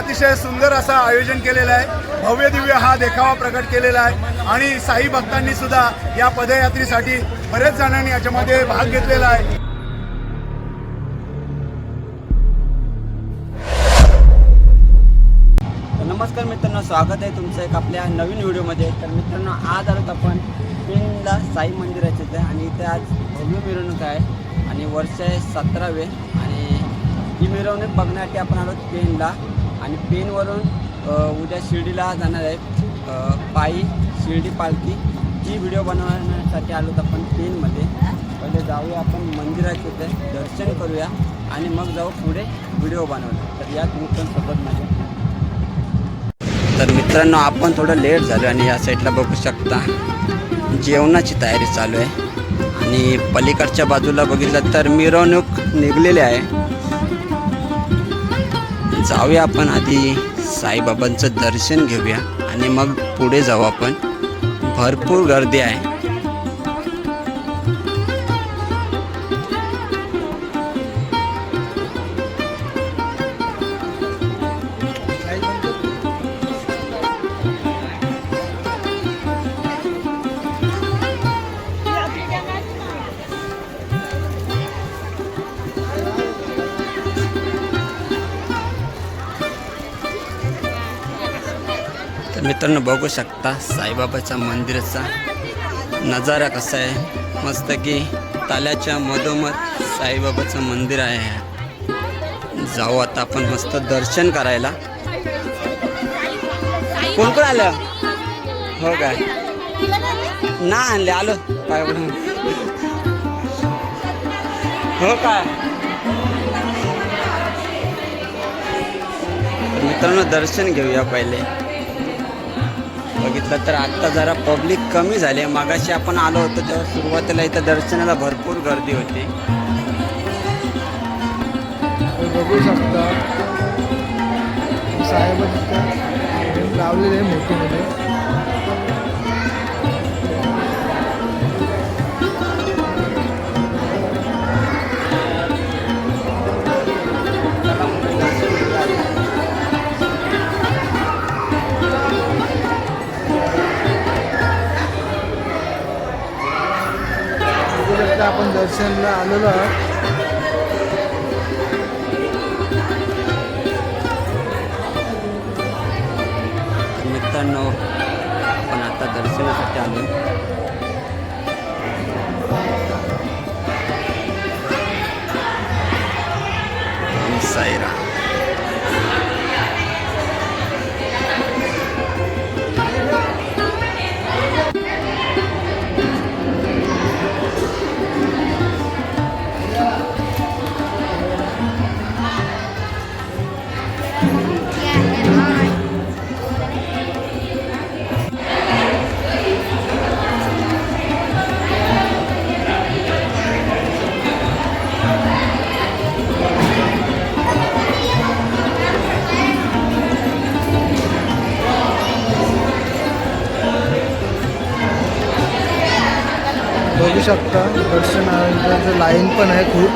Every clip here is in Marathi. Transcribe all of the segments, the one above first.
अतिशय सुंदर असं आयोजन केलेलं आहे. भव्य दिव्य हा देखावा प्रकट केलेला आहे. आणि साई भक्तांनी सुद्धा या पदयात्रेसाठी बरेच जणांनी याच्यामध्ये भाग घेतलेला आहे. तर नमस्कार मित्रांनो स्वागत आहे तुमचं एक आपल्या नवीन व्हिडिओमध्ये. तर मित्रांनो आज आलोत आपण पिंडला साई मंदिराचे इथे आणि इथे आज भव्य मिरवणूक आहे आणि वर्ष आहे सतरावे आणि ही मिरवणूक बघण्यासाठी आपण आलो पेनला आणि पेनवरून उद्या शिर्डीला जाणार आहे. पायी शिर्डी पालखी. ही व्हिडिओ बनवण्यासाठी आलो तर आपण पेनमध्ये. पहिले जाऊया आपण मंदिरात इथे दर्शन करूया आणि मग जाऊ पुढे व्हिडिओ बनवूया तर यात तुम्ही पण सोबत माझ्या. तर मित्रांनो आपण थोडं लेट झालो आणि या साईडला बघू शकता जेवणाची तयारी चालू आहे. आणि पलीकडच्या बाजूला बघितलं तर मिरवणूक निघलेली आहे. जाऊया आपण आधी साईबाबांचं दर्शन घेऊया आणि मग पुढे जाऊ आपण. भरपूर गर्दी आहे. मित्रांनो बघू शकता साईबाबाच्या मंदिराचा नजारा कसा आहे. मस्त की ताल्याच्या मधोमध साईबाबाचं मंदिर आहे. जाऊ आता आपण मस्त दर्शन करायला. कोण कोण आलं? हो काय ना आणले आलो. काय हो काय मित्रांनो दर्शन घेऊया पहिले. बघितलं तर आत्ता जरा पब्लिक कमी झाली आहे. मागाशी आपण आलो होतो तेव्हा सुरुवातीला इथं दर्शनाला भरपूर गर्दी होती. बघू शकता साहेब लावलेले मोठे मोठे आपण दर्शनला आलेलो आहोत. मित्रांनो आपण आता दर्शनासाठी आलो साईरा बघू शकता. दर्शनाचं लाईन पण आहे खूप.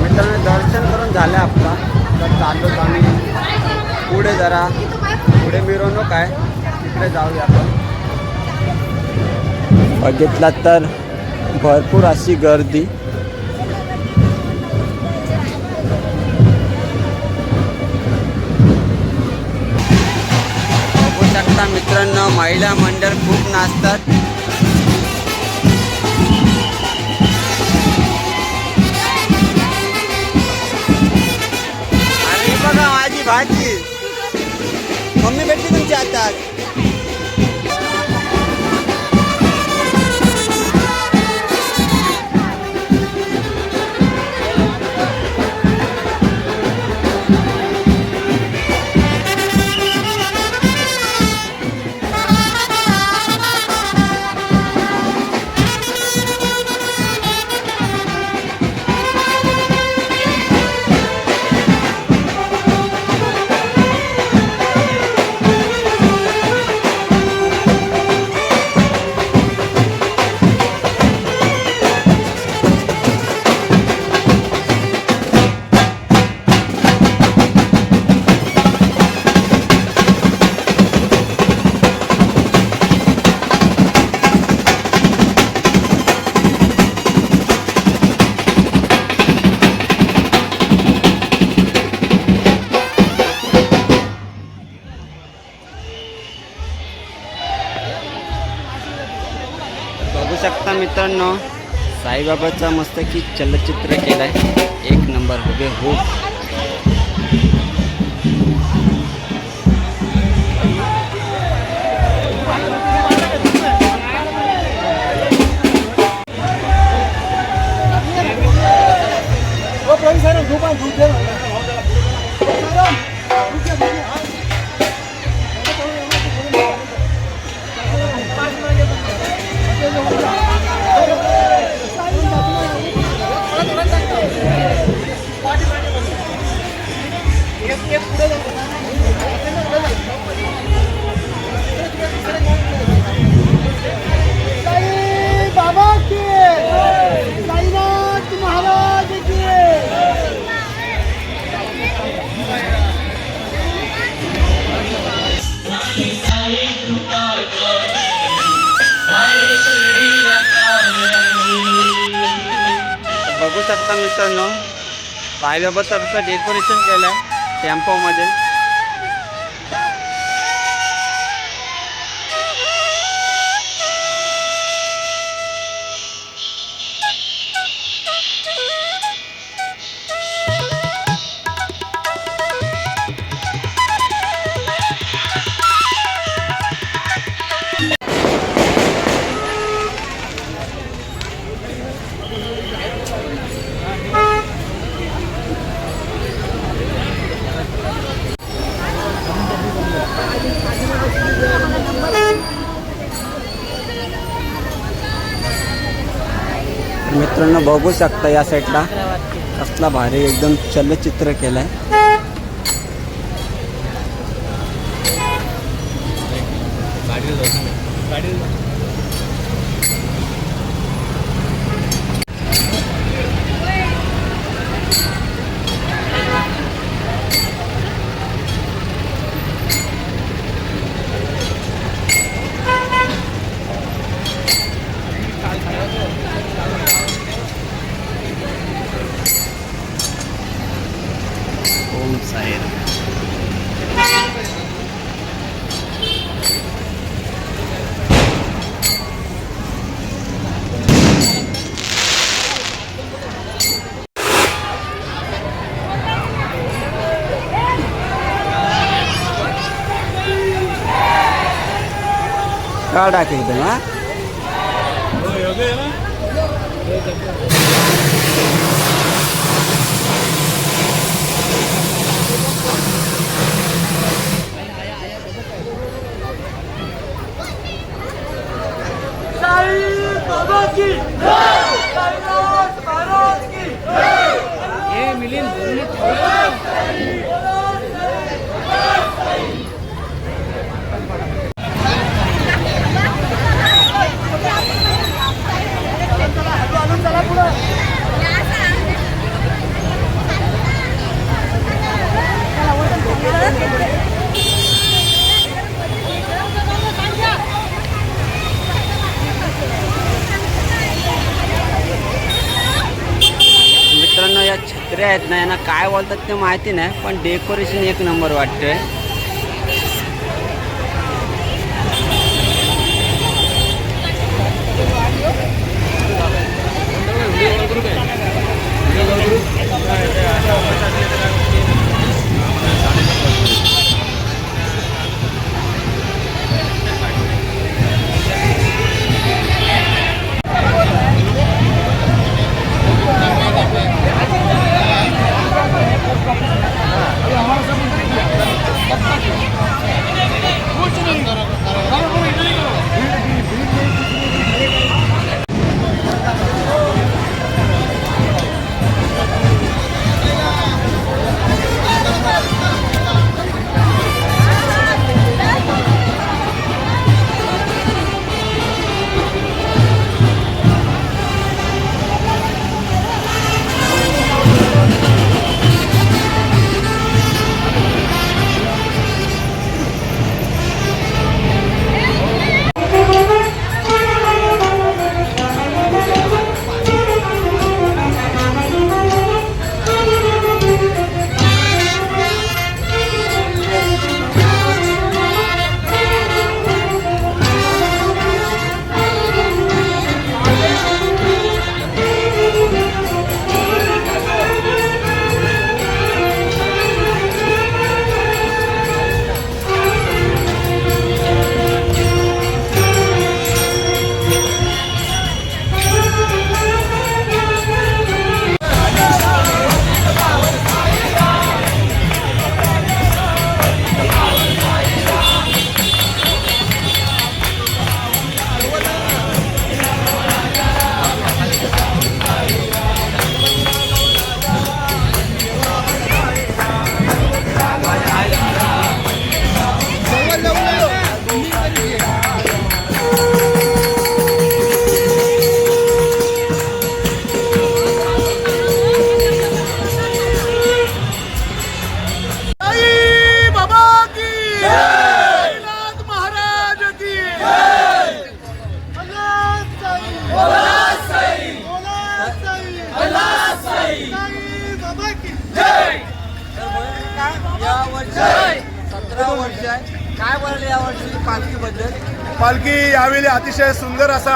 मित्रांनो दर्शन करून झालं आपला. तर चाललोच आम्ही. पुढे जरा. पुढे मिरवणूक आहे. तिकडे जाऊया आपण. बघितला तर भरपूर अशी गर्दी. बघू मित्रांनो महिला मंडळ खूप नाचतात. आणि बघा माझी भाजी मम्मी भेटली तुमची आता. मित्रांनो साईबाबाचा मस्त की चलचित्र केलं आहे एक नंबर हुबे हो. बाबा शकता मित्रांनो. पाहिल्याबद्दल डेकोरेशन केलं आहे टेम्पोमध्ये मित्रांनो बघू शकता या साईडला कसला भारी एकदम चलचित्र केलं आहे का टाक एकदम हा मित्रांनो आहेत ना यांना काय बोलतात ते माहिती नाही पण डेकोरेशन एक नंबर वाटतंय.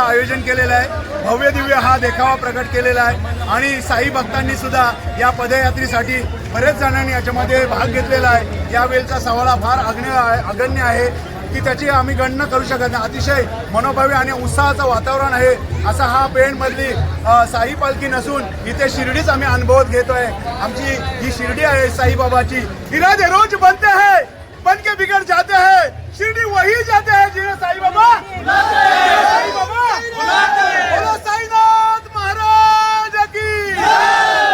आयोजन केलेलं आहे. भव्य दिव्य हा देखावा प्रकट केलेला आहे. आणि साई भक्तांनी सुद्धा या पदयात्रेसाठी बरेच जणांनी याच्यामध्ये भाग घेतलेला आहे. यावेळेचा सवाळा फार अग्न अगण्य आहे की त्याची आम्ही गणना करू शकत नाही. अतिशय मनोभावी आणि उत्साहाचं वातावरण आहे असा हा पेणमधली साई पालखी नसून इथे शिर्डीच आम्ही अनुभवत घेतोय. आमची ही शिर्डी आहे साईबाबाची. इरादे रोज बनते है. बन के बिगड़ जाते है. शिरडी वही जाते हैं जिन्हें साई बाबा साई बाबा बोलो साईनाथ महाराज की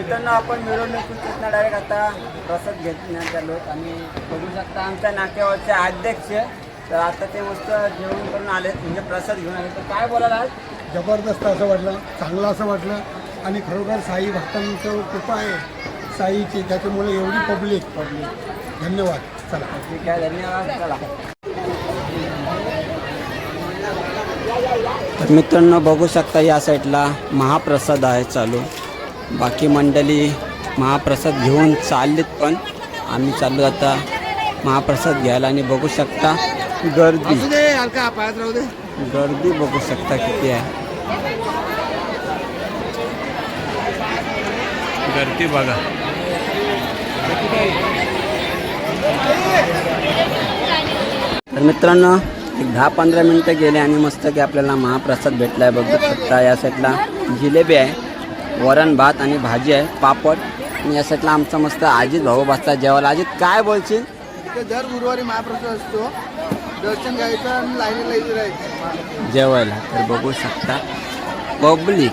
मित्रांनो आपण मिरवणुकीत डायरेक्ट आता प्रसाद घेण्यात आलो आणि बघू शकता आमच्या नाक्यावरचे अध्यक्ष. तर आता ते मस्त जेवण करून आलेत म्हणजे प्रसाद घेऊन आले तर काय आज? जबरदस्त असं वाटलं चांगलं असं वाटलं. आणि खरोखर साई भक्तांचं कृपा आहे. साईची त्याच्यामुळे एवढी पब्लिक पब्लिक. धन्यवाद. चला. ठीक आहे धन्यवाद. चला. तर मित्रांनो बघू शकता या साईडला महाप्रसाद आहे चालू. बाकी मंडळी महाप्रसाद घेऊन चाललीत पण. आम्ही चाललो आता महाप्रसाद घ्यायला आणि बघू शकता गर्दी. गर्दी बघू शकता किती आहे. गर्दी बघा. तर मित्रांनो एक दहा पंधरा मिनटं गेले आणि मस्त की आपल्याला महाप्रसाद भेटला आहे बघू शकता. या साईडला जिलेबी आहे. वरण भात आणि भाजी आहे पापड. आणि या साईडला आमचा मस्त अजित भाऊ बसतात जेवायला. अजित काय बोलशील? इथे दर गुरुवारी महाप्रसाद असतो. दर्शन घ्यायचं आणि लाईनीला इथे राहायचं. जेवायला. तर बघू शकता. पब्लिक.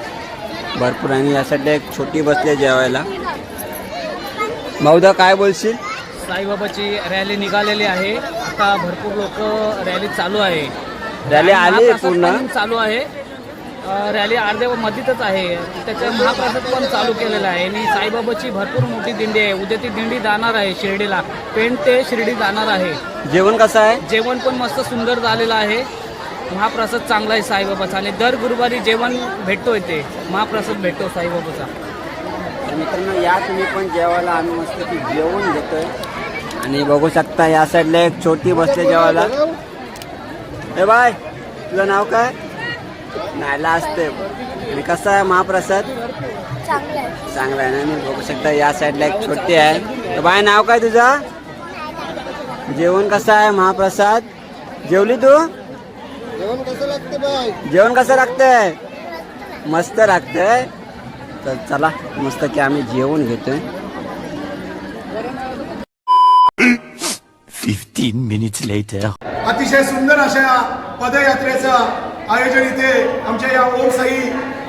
भरपूर आणि यासाठी एक छोटी बसली आहे जेवायला. भाऊदा काय बोलशील? साईबाबाची रॅली निघालेली आहे. आता भरपूर लोक रॅली चालू आहे. रॅली आली पूर्ण? चालू आहे. रॅली अर्ध्या मध्येच आहे. त्याच्या महाप्रसाद पण चालू केलेला आहे. आणि साईबाबाची भरपूर मोठी दिंडी आहे. उद्या ती दिंडी जाणार आहे शिर्डीला. पेण ते शिर्डी जाणार आहे. जेवण कसं आहे? जेवण पण मस्त सुंदर झालेलं आहे. महाप्रसाद चांगला आहे साईबाबाचा. आणि दर गुरुवारी जेवण भेटतोय ते. महाप्रसाद भेटतो साईबाबाचा. तर मित्रांनो या तुम्ही पण जेवायला आम्ही मस्त की जेवण घेतोय आणि बघू शकता या साईडला एक छोटी बसले जेवायला. ए बाय तुझं नाव काय? नायला असते आणि कसं आहे महाप्रसाद? चांगलं आहे. ना? बघू शकता या साईडला एक छोटी आहे. तर बाय नाव काय तुझं? जेवण कसं आहे महाप्रसाद? जेवली तू? जेवण कसं लागते बाय जेवण कसं लागतंय? मस्त लागतंय. तर चला मस्त की आम्ही जेवण घेतोय. 15 minutes later. अतिशय सुंदर अशा पदयात्रेचं आयोजन इथे आमच्या या ओम साई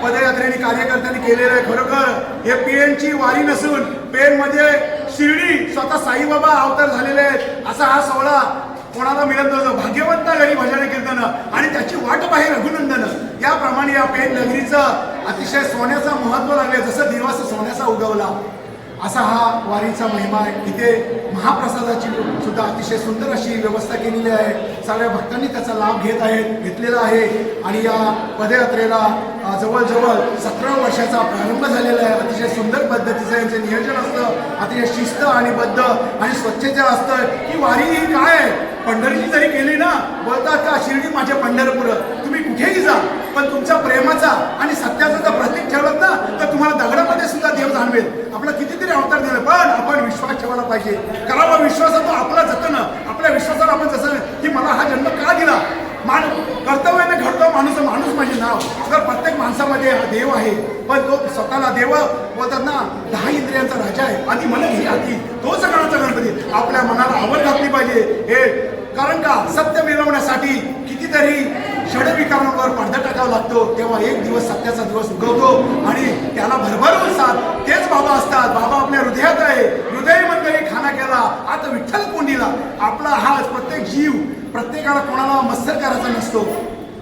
पदयात्रेने कार्यकर्त्यांनी केलेलं आहे. खरोखर हे पेनची वारी नसून पेनमध्ये शिर्डी स्वतः साईबाबा अवतार झालेले आहेत. असा हा सोहळा कोणाला मिळत नव्हतं. भाग्यवंत घरी भजन कीर्तन आणि त्याची वाट पाहे रघुनंदन याप्रमाणे या पेन नगरीचं अतिशय सोन्याचं महत्त्व लागले जसं दिवस सोन्याचा उगवला. असा हा वारीचा महिमा आहे. इथे महाप्रसादाची सुद्धा अतिशय सुंदर अशी व्यवस्था केलेली आहे. सगळ्या भक्तांनी त्याचा लाभ घेत आहेत घेतलेला आहे. आणि या पदयात्रेला जवळजवळ सतरा वर्षाचा प्रारंभ झालेला आहे. अतिशय सुंदर पद्धतीचं यांचं नियोजन असतं. अतिशय शिस्त आणि बद्ध आणि स्वच्छता असतं. की वारी ही काय आहे? पंढरीची जरी केली ना बोलतात का शिर्डी माझ्या पंढरपूर. तुम्ही कुठेही जा पण तुमच्या प्रेमाचा आणि सत्याचा जर प्रतीक ठेवत ना तर तुम्हाला दगडामध्ये सुद्धा देव जाणवेल. आपला कितीतरी अवतार दिलं पण आपण विश्वास ठेवायला पाहिजे. करावा विश्वासात आपला जतन. आपल्या विश्वासाला आपण जसं की मला हा जन्म का दिला? मान कर्तव्याने घडतो माणूस माणूस म्हणजे नाव. तर प्रत्येक माणसामध्ये हा देव आहे पण तो स्वतःला देव बोलतात ना दहा इंद्रियांचा राजा आहे. आधी मन ही आधी तो सगळ्यांचा गणपती. आपल्या मनाला आवड घातली पाहिजे. हे कारण का? सत्य मिळवण्यासाठी कितीतरी षडविकारांवर पडदा टाकावा लागतो. तेव्हा एक दिवस सत्याचा दिवस उगवतो आणि त्याला भरभरून साथ. तेच बाबा असतात. बाबा आपल्या हृदयात आहे. हृदय मंदिरी खाना केला. आता विठ्ठल कोंडीला. आपला हा प्रत्येक जीव. प्रत्येकाला कोणाला मत्सर करायचा नसतो.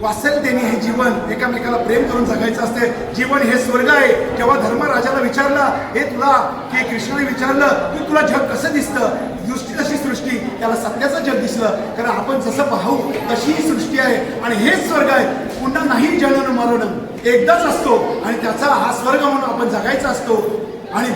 वात्सल्यतेने हे जीवन एकामेकाला प्रेम करून जगायचं असते. जीवन हे स्वर्ग आहे. तेव्हा धर्मराजाला विचारलं हे तुला की कृष्णाने विचारलं की तुला जग कसं दिसतं? दृष्टी तशी सृष्टी. त्याला सत्याचं जग दिसलं. कारण आपण जसं पाहू तशी ही सृष्टी आहे. आणि हेच स्वर्ग आहे. पुन्हा नाही जनन मरण. एकदाच असतो. आणि त्याचा हा स्वर्ग म्हणून आपण जगायचा असतो. आणि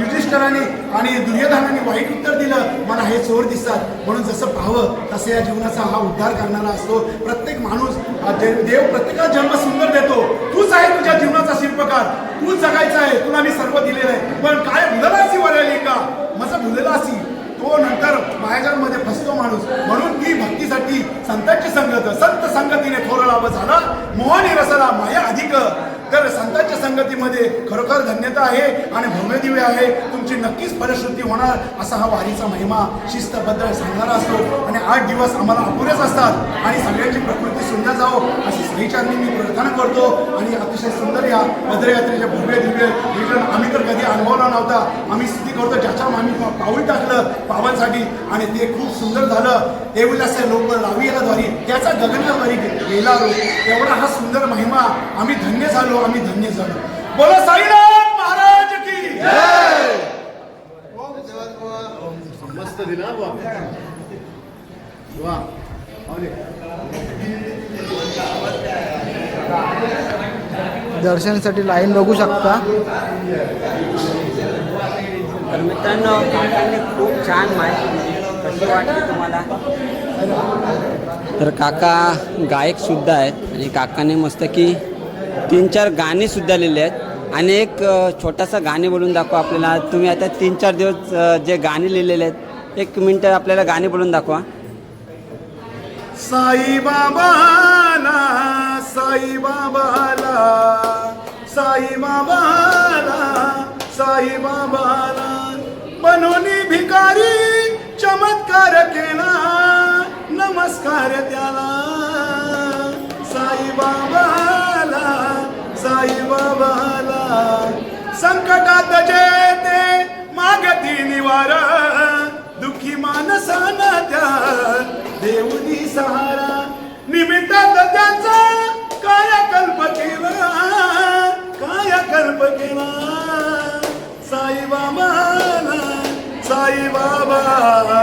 युधिष्ठराने आणि दुर्योधनाने वाईट उत्तर दिलं. मला हे चोर दिसतात. म्हणून जसं पाहावं तसं या जीवनाचा हा उद्धार करणारा असतो. प्रत्येक माणूस देव प्रत्येकाला जन्म सुंदर देतो. तूच आहे तुझ्या जीवनाचा शिल्पकार. तू जगायचा आहे. तुला मी सर्व दिलेलं आहे. पण काय भुललासी वरायली का माझं भुललासी तो नंतर मायाजांमध्ये फसतो माणूस. म्हणून ती भक्तीसाठी संतांची संगत संत संगतीने थोर लाभ झाला. मोहनी रसला माया अधिक. तर संतांच्या संगतीमध्ये खरोखर धन्यता आहे आणि भव्यदिव्य आहे. तुमची नक्कीच फलश्रुती होणार असा हा वारीचा महिमा शिस्तबद्दल सांगणारा असतो. आणि आठ दिवस आम्हाला अपुरेच असतात. आणि सगळ्यांची प्रकृती सुंदर जावो अशी सहीचारणी मी प्रार्थना करतो. आणि अतिशय सुंदर या पदयात्रेचे भव्य दिव्य रिटर्न आम्ही तर कधी अनुभवला नव्हता. आम्ही स्थिती करतो. ज्याच्या आम्ही पाऊल टाकलं पावांसाठी आणि ते खूप सुंदर झालं. देवलास्य लोक लावीला द्वारी त्याचा गगनाद्वारी गेला रो एवढा हा सुंदर महिमा आम्ही धन्य झालो. आम्ही धन्य झालो. बोला साईनाथ महाराज की मस्त दिला बुवा वा दर्शनासाठी लाईन बघू शकता. तर मित्रांनो काकांनी खूप छान माहिती कशी वाटली तुम्हाला? तर काका गायक सुद्धा आहेत आणि काकाने मस्त की तीन चार गाणी सुद्धा आहेत. आणि एक छोटासा गाणे बोलून दाखवा आपल्याला. तुम्ही आता तीन चार दिवस जे गाणे लिहिलेले आहेत एक मिनटं आपल्याला गाणे बोलून दाखवा. साईबाबाला साईबाबाला साईबाबाला साईबाबाला म्हणून भिकारी चमत्कार केला नमस्कार त्याला. साईबाबा बाबाला साई बाबाला संकटात जे ते मागती निवार दुःखी माणसाना त्या देऊनी सहारा. निमित्तात त्यांचा कायकल्प केला कायकल्प केला. साई बाबाला साई बाबाला.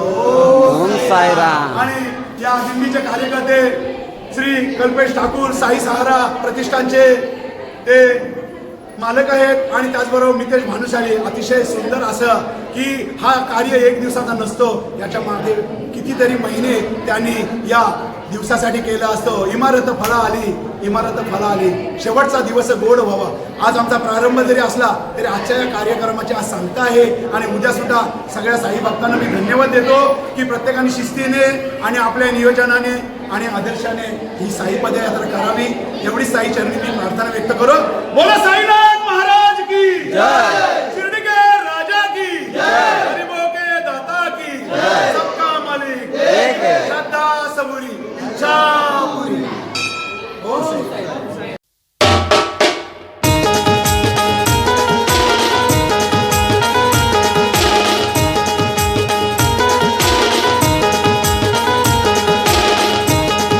ओम साईराम. आणि या दिंडीचे कार्यकर्ते श्री कल्पेश ठाकूर साई सहारा प्रतिष्ठानचे ते मालक आहेत आणि त्याचबरोबर मितेश भानुशाली अतिशय सुंदर असं की हा कार्य एक दिवसाचा नसतो. याच्या मागे कितीतरी महिने त्यांनी या दिवसासाठी केलं असतं. इमारत फळा आली इमारत फळा आली शेवटचा दिवस गोड व्हावा. आज आमचा प्रारंभ जरी असला तरी आजच्या या कार्यक्रमाची आज सांगता आहे आणि उद्या सुद्धा सगळ्या साई भक्तांना मी धन्यवाद देतो की प्रत्येकाने शिस्तीने आणि आपल्या नियोजनाने आणि आदर्शाने ही साई पदयात्रा करावी एवढी साई चरणी मी प्रार्थना व्यक्त करून बोला साईनाथ महाराज की